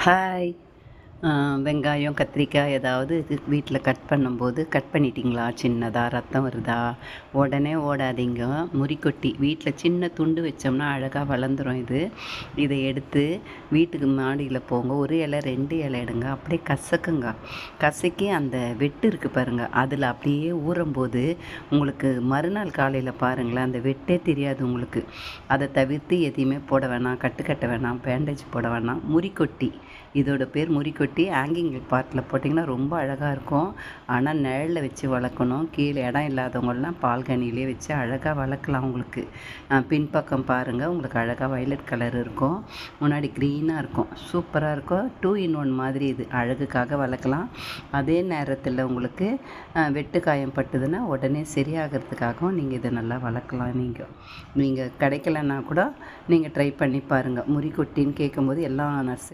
Hi வெங்காயம் கத்திரிக்காய் ஏதாவது இது வீட்டில் கட் பண்ணும்போது கட் பண்ணிட்டீங்களா? சின்னதாக ரத்தம் வருதா? உடனே ஓடாதீங்க. முறிக்கொட்டி. வீட்டில் சின்ன துண்டு வச்சோம்னா அழகாக வளர்ந்துரும் இது. இதை எடுத்து வீட்டுக்கு மாடியில் போங்க. ஒரு இலை ரெண்டு இலை எடுங்க. அப்படியே கசக்குங்க. கசக்கி அந்த வெட்டு இருக்குது பாருங்கள் அதில் அப்படியே ஊறும்போது உங்களுக்கு மறுநாள் காலையில் பாருங்களேன் அந்த வெட்டே தெரியாது உங்களுக்கு. அதை தவிர்த்து எதையுமே போட வேணாம். கட்டு கட்ட வேணாம். பேண்டேஜ் போட வேணாம். முறிக்கொட்டி. இதோட பேர் முறிக்கொட்டி. ஹேங்கிங் பாட்டில் போட்டிங்கன்னா ரொம்ப அழகாக இருக்கும். ஆனால் நிழலில் வச்சு வளர்க்கணும். கீழே இடம் இல்லாதவங்களாம் பால்கனிலே வச்சு அழகாக வளர்க்கலாம் உங்களுக்கு. பின்பக்கம் பாருங்கள் உங்களுக்கு அழகாக வயலட் கலர் இருக்கும். முன்னாடி க்ரீனாக இருக்கும். சூப்பராக இருக்கும். டூ இன் ஒன் மாதிரி இது. அழகுக்காக வளர்க்கலாம். அதே நேரத்தில் உங்களுக்கு வெட்டு காயம் பட்டுதுன்னா உடனே சரியாகிறதுக்காகவும் நீங்கள் இதை நல்லா வளர்க்கலாம் நீங்கள் நீங்கள் கிடைக்கலன்னா கூட நீங்கள் ட்ரை பண்ணி பாருங்கள் முறிக்கொட்டின்னு கேட்கும்போது எல்லா நர்ஸ்